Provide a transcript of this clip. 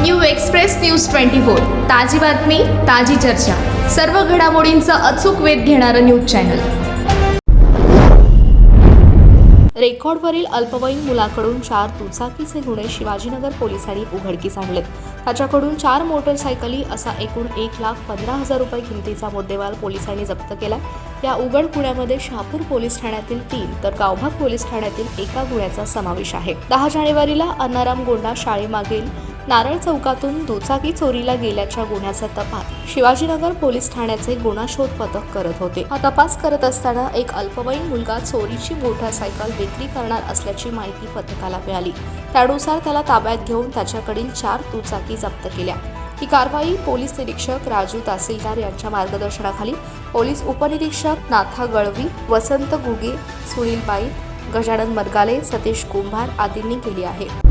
New express news twenty four. ताजी बातमी ताजी चर्चा. सर्व घडामोडींचा अचूक वेध घेणारं न्यूज चॅनल. रेकॉर्डवरील अल्पवयीन मुलाकडून चार दुचाकीचे गुन्हे शिवाजीनगर पोलिसांनी उघडकीस आणलेत. त्याच्याकडून चार मोटरसायकली असा एकूण एक लाख पंधरा हजार रुपये किमतीचा मुद्देमाल पोलिसांनी जप्त केला या उघड गुन्ह्यामध्ये शहापूर पोलीस ठाण्यातील तीन तर गावभाग पोलीस ठाण्यातील एका गुन्ह्याचा समावेश आहे. दहा जानेवारीला अन्नाराम गोंडा शाळेमागील नारळ चौकातून दुचाकी चोरीला गेल्याच्या गुन्ह्याचा तपास. शिवाजीनगर पोलीस ठाण्याचे गुन्हा शोध पथक करत होते. हा तपास करत असताना एक अल्पवयीन मुलगा चोरीची मोटारसायकल विक्री करणार असल्याची माहिती पथकाला मिळाली. त्यानुसार त्याला ताब्यात घेऊन त्याच्याकडील चार दुचाकी जप्त केल्या. ही कारवाई पोलीस निरीक्षक राजू तहसीलदार यांच्या मार्गदर्शनाखाली पोलीस उपनिरीक्षक नाथा गळवी वसंत गुगे सुनील बाई गजानन मरगाले सतीश कुंभार आदींनी केली आहे.